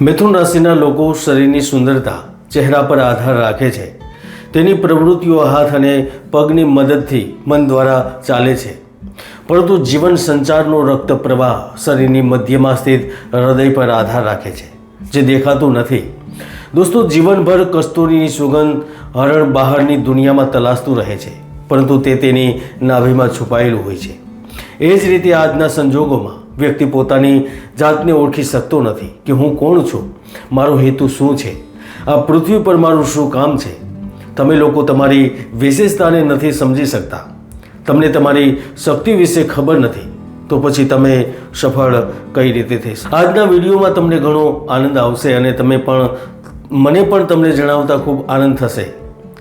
મિથુન રાશિના લોકો શરીરની સુંદરતા, ચહેરા પર આધાર રાખે છે. તેની પ્રવૃત્તિઓ હાથ અને પગની મદદથી મન દ્વારા ચાલે છે. પરંતુ જીવન સંચારનો રક્ત પ્રવાહ શરીરની મધ્યમાં સ્થિત હૃદય પર આધાર રાખે છે, જે દેખાતું નથી. દોસ્તો, જીવનભર કસ્તુરીની સુગંધ હરણ બહારની દુનિયામાં તલાશતું રહે છે, પરંતુ તે તેની નાભીમાં છુપાયેલું હોય છે. એ જ રીતે આજના સંજોગોમાં વ્યક્તિ પોતાની જાતને ઓળખી શકતો નથી કે હું કોણ છું? મારો હેતુ શું છે? આ પૃથ્વી પર મારું શું કામ છે? તમે લોકો તમારી વિશેષતાને નથી સમજી શકતા. તમને તમારી શક્તિ વિશે ખબર નથી. તો પછી તમે સફળ કઈ રીતે થઈ આજના વિડીયોમાં તમને ઘણો આનંદ આવશે અને તમે પણ, મને પણ તમને જણાવતા ખૂબ આનંદ થશે.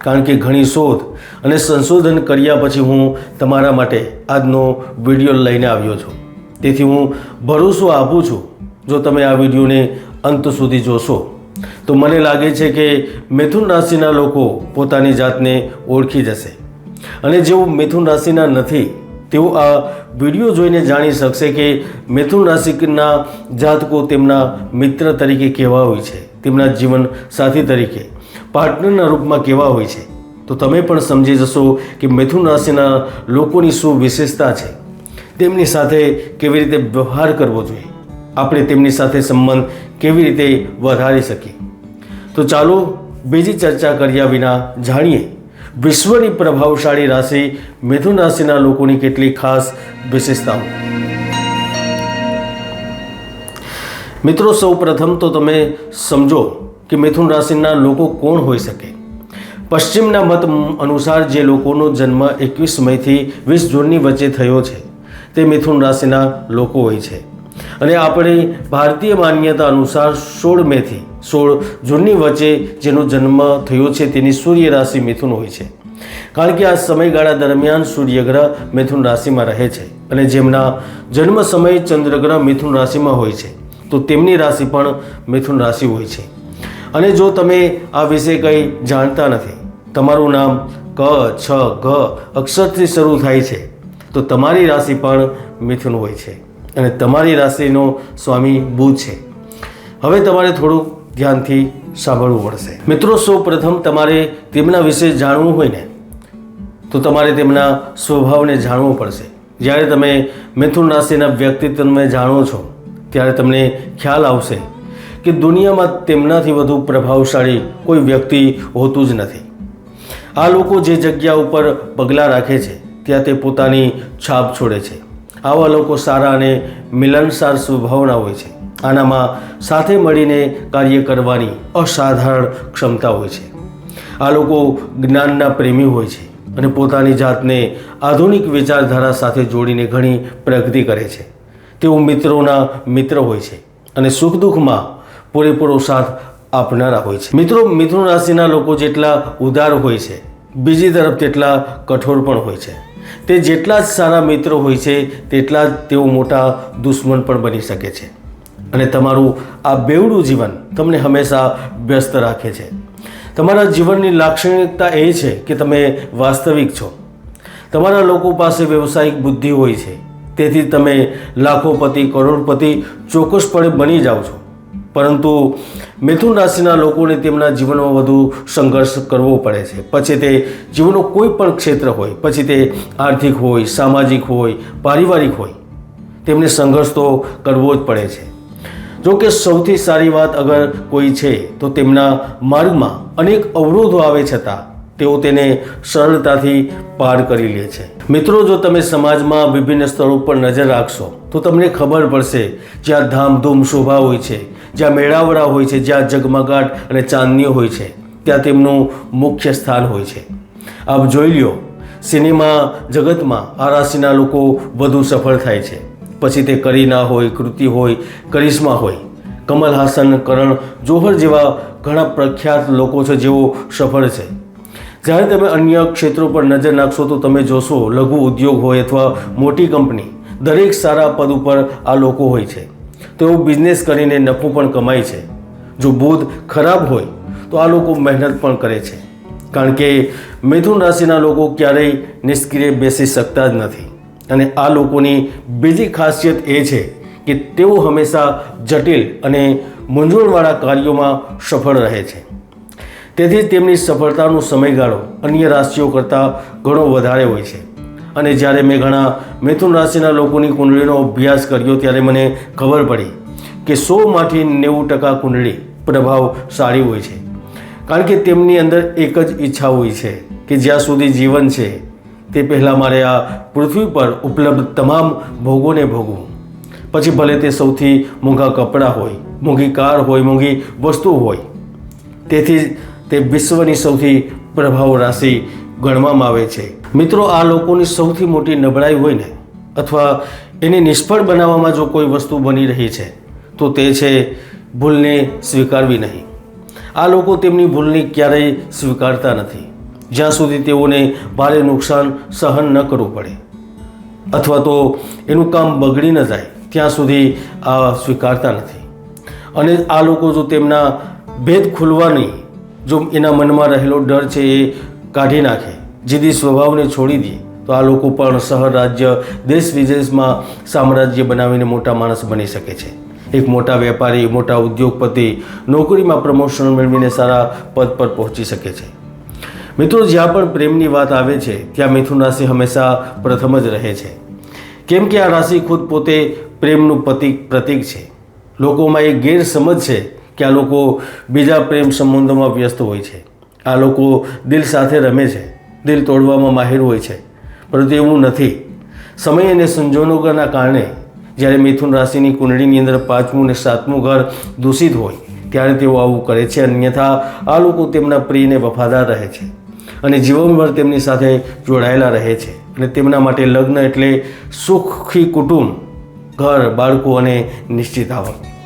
કારણ કે ઘણી શોધ અને સંશોધન કર્યા પછી હું તમારા માટે આજનો વીડિયો લઈને આવ્યો છું. તેથી હું ભરોસો આપું છું, જો તમે આ વિડીયોને અંત સુધી જોશો. તો મને લાગે છે કે મિથુન રાશિના લોકો પોતાની જાતને ઓળખી જશે. અને જેઓ મિથુન રાશિના નથી, તેઓ આ વીડિયો જોઈને જાણી શકશે કે મિથુન રાશિના જાતકો તેમના મિત્ર તરીકે કેવા હોય છે, તેમના જીવન સાથી તરીકે, પાર્ટનરના રૂપમાં કેવા હોય છે. તો તમે પણ સમજી જશો કે મિથુન રાશિના લોકોની શું વિશેષતા છે. તેમની સાથે કેવી રીતે વ્યવહાર કરવો જોઈએ? આપણે તેમની સાથે સંબંધ કેવી રીતે વધારી શકીએ? તો ચાલો બીજી ચર્ચા કર્યા વિના જાણીએ, વિશ્વની પ્રભાવશાળી રાશિ મિથુન રાશિના લોકોની કેટલી ખાસ વિશેષતાઓ? મિત્રો સૌ પ્રથમ તો તમે સમજો કે મિથુન રાશિના લોકો કોણ હોઈ શકે? પશ્ચિમના મત અનુસાર જે લોકોનો જન્મ એકવીસ મેથી વીસ જૂનની વચ્ચે થયો છે તે મિથુન રાશિના લોકો હોય છે. અને આપણી ભારતીય માન્યતા અનુસાર સોળ મેથી, સોળ જૂનની વચ્ચે જેનો જન્મ થયો છે તેની સૂર્ય રાશિ મિથુન હોય છે. કારણ કે આ સમયગાળા દરમિયાન સૂર્યગ્રહ મિથુન રાશિમાં રહે છે અને જેમના જન્મ સમયે ચંદ્રગ્રહ મિથુન રાશિમાં હોય છે, તો તેમની રાશિ પણ મિથુન રાશિ હોય છે. અને જો તમે આ વિશે કંઈ જાણતા નથી, તમારું નામ ક, છ ઘ અક્ષરથી શરૂ થાય છે. તો તમારી રાશિ પણ મિથુન હોય છે અને તમારી રાશિનો સ્વામી બુધ છે. હવે તમારે થોડુંક ધ્યાનથી સાંભળવું પડશે. મિત્રો સૌ પ્રથમ તમારે તેમના વિશે જાણવું હોય ને, તો તમારે તેમના સ્વભાવને જાણવું પડશે. જ્યારે તમે મિથુન રાશિના વ્યક્તિત્વને જાણો છો, ત્યારે તમને ખ્યાલ આવશે કે દુનિયામાં તેમનાથી વધુ પ્રભાવશાળી કોઈ વ્યક્તિ હોતું જ નથી. આ લોકો જે જગ્યા ઉપર પગલાં રાખે છે ત્યાં તે પોતાની છાપ છોડે છે. આવા લોકો સારા અને મિલનસાર સ્વભાવના હોય છે. આનામાં સાથે મળીને કાર્ય કરવાની અસાધારણ ક્ષમતા હોય છે. આ લોકો જ્ઞાનના પ્રેમી હોય છે અને પોતાની જાતને આધુનિક વિચારધારા સાથે જોડીને ઘણી પ્રગતિ કરે છે. તેઓ મિત્રોના મિત્ર હોય છે અને સુખ દુઃખમાં પૂરેપૂરો સાથ આપનારા હોય છે. મિત્રો, મિથુન રાશિના લોકો જેટલા ઉદાર હોય છે, બીજી તરફ તેટલા કઠોર પણ હોય છે. તે જેટલા જ સારા મિત્રો હોય છે, તેટલા જ તેઓ મોટા દુશ્મન પણ બની શકે છે. અને તમારું આ બેવડું જીવન તમને હંમેશા વ્યસ્ત રાખે છે. તમારા જીવનની લાક્ષણિકતા એ છે કે તમે વાસ્તવિક છો. તમારા લોકો પાસે વ્યવસાયિક બુદ્ધિ હોય છે. તેથી તમે લાખોપતિ, કરોડપતિ ચોક્કસપણે બની જાઓ છો. પરંતુ મિથુન રાશિના લોકોને તેમના જીવનમાં વધુ સંઘર્ષ કરવો પડે છે. પછી તે જીવનનો કોઈ પણ ક્ષેત્ર હોય, પછી તે આર્થિક હોય, સામાજિક હોય, પારિવારિક હોય, તેમને સંઘર્ષ તો કરવો જ પડે છે. જો કે સૌથી સારી વાત અગર કોઈ છે, તો તેમના માર્ગમાં અનેક અવરોધો આવે છતાં તેઓ તેને સરળતાથી પાર કરી લે છે. મિત્રો, જો તમે સમાજમાં વિભિન્ન સ્થળો પર નજર રાખશો, તો તમને ખબર પડશે, જ્યાં ધામધૂમ શોભા હોય છે, જ્યાં મેળાવડા હોય છે, જ્યાં જગમગાટ અને ચાંદનીઓ હોય છે, ત્યાં તેમનું મુખ્ય સ્થાન હોય છે. આપ જોઈ લ્યો, સિનેમા જગતમાં આ રાશિના લોકો વધુ સફળ થાય છે. પછી તે કરીના હોય, કૃતિ હોય, કરિશ્મા હોય. કમલ હાસન કરણ, જોહર જેવા ઘણા પ્રખ્યાત લોકો છે જેઓ સફળ છે. જ્યારે તમે અન્ય ક્ષેત્રો પર નજર નાખશો તો તમે જોશો, લઘુ ઉદ્યોગ હોય અથવા મોટી કંપની, દરેક સારા પદ ઉપર આ લોકો હોય છે. તેઓ બિઝનેસ કરીને નફો પણ કમાય છે. જો બુધ ખરાબ હોય, તો આ લોકો મહેનત પણ કરે છે. કારણ કે મિથુન રાશિના લોકો ક્યારેય નિષ્ક્રિય બેસી શકતા જ નથી. અને આ લોકોની બીજી ખાસિયત એ છે કે તેઓ હંમેશા જટિલ અને મૂંઝવણવાળા કાર્યોમાં સફળ રહે છે. તેથી તેમની સફળતાનો સમયગાળો અન્ય રાશિઓ કરતાં ઘણો વધારે હોય છે. અને જ્યારે મેં ઘણા મિથુન રાશિના લોકોની કુંડળીનો અભ્યાસ કર્યો ત્યારે મને ખબર પડી કે સોમાંથી નેવું ટકા કુંડળી પ્રભાવ સારી હોય છે. કારણ કે તેમની અંદર એક જ ઈચ્છા હોય છે કે જ્યાં સુધી જીવન છે તે પહેલાં મારે આ પૃથ્વી પર ઉપલબ્ધ તમામ ભોગોને ભોગવું. પછી ભલે તે સૌથી મોંઘા કપડાં હોય, મોંઘી કાર હોય, મોંઘી વસ્તુ હોય. તેથી તે વિશ્વની સૌથી પ્રભાવ રાશિ ગણવામાં આવે છે. મિત્રો, આ લોકોની સૌથી મોટી નબળાઈ હોય ને, અથવા એને નિષ્ફળ બનાવવામાં જો કોઈ વસ્તુ બની રહી છે, તો તે છે ભૂલને સ્વીકારવી નહીં. આ લોકો તેમની ભૂલને ક્યારેય સ્વીકારતા નથી. જ્યાં સુધી તેઓને ભારે નુકસાન સહન ન કરવું પડે, અથવા તો એનું કામ બગડી ન જાય, ત્યાં સુધી આ સ્વીકારતા નથી. અને આ લોકો જો તેમના ભેદ ખુલવાની જો એના મનમાં રહેલો ડર છે એ કાઢી નાખે જીદી સ્વભાવને છોડી દે, તો આ લોકો પણ શહેર રાજ્ય, દેશ વિદેશમાં સામ્રાજ્ય બનાવીને મોટા માણસ બની શકે છે. એક મોટા વેપારી, મોટા ઉદ્યોગપતિ નોકરીમાં પ્રમોશન મેળવીને સારા પદ પર પહોંચી શકે છે. મિત્રો, જ્યાં પણ પ્રેમની વાત આવે છે, ત્યાં મિથુન રાશિ હંમેશા પ્રથમ જ રહે છે. કેમ કે આ રાશિ ખુદ પોતે પ્રેમનું પ્રતિક, પ્રતીક છે. લોકોમાં એક ગેરસમજ છે કે આ લોકો બીજા પ્રેમ સંબંધોમાં વ્યસ્ત હોય છે. આ લોકો દિલ સાથે રમે છે. દિલ તોડવામાં માહિર હોય છે. પરંતુ એવું નથી. સમય અને સંજોગોના કારણે જ્યારે મિથુન રાશિની કુંડળીની અંદર પાંચમું અને સાતમું ઘર દૂષિત હોય, ત્યારે તેઓ આવું કરે છે. અન્યથા, આ લોકો તેમના પ્રિયને વફાદાર રહે છે અને જીવનભર તેમની સાથે જોડાયેલા રહે છે અને તેમના માટે લગ્ન એટલે સુખી કુટુંબ, ઘર, બાળકો અને નિશ્ચિત આવક.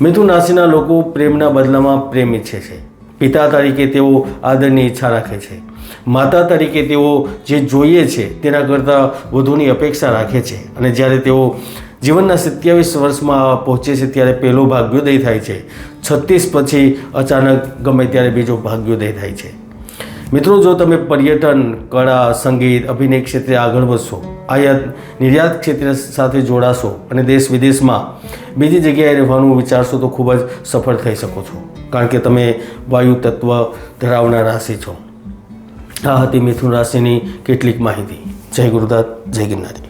મિથુન રાશિના લોકો પ્રેમના બદલામાં પ્રેમ ઈચ્છે છે. પિતા તરીકે તેઓ આદરની ઈચ્છા રાખે છે. માતા તરીકે તેઓ જે જોઈએ છે તેના કરતાં વધુની અપેક્ષા રાખે છે. અને જ્યારે તેઓ જીવનના સત્યાવીસ વર્ષમાં પહોંચે છે ત્યારે પહેલો ભાગ્યોદય થાય છે. છત્રીસ પછી અચાનક ગમે ત્યારે બીજો ભાગ્યોદય થાય છે. મિત્રો, જો તમે પર્યટન, કળા, સંગીત, અભિનય ક્ષેત્રે આગળ વધશો આયાત નિર્યાત ક્ષેત્ર સાથે જોડાશો અને દેશ વિદેશમાં બીજી જગ્યાએ રહેવાનું વિચારશો, તો ખૂબ જ સફળ થઈ શકો છો. કારણ કે તમે વાયુ તત્વ ધરાવનાર રાશિ છો. આ હતી મિથુન રાશિની કેટલીક માહિતી. જય ગુરુદાસ જય ગિરનારી.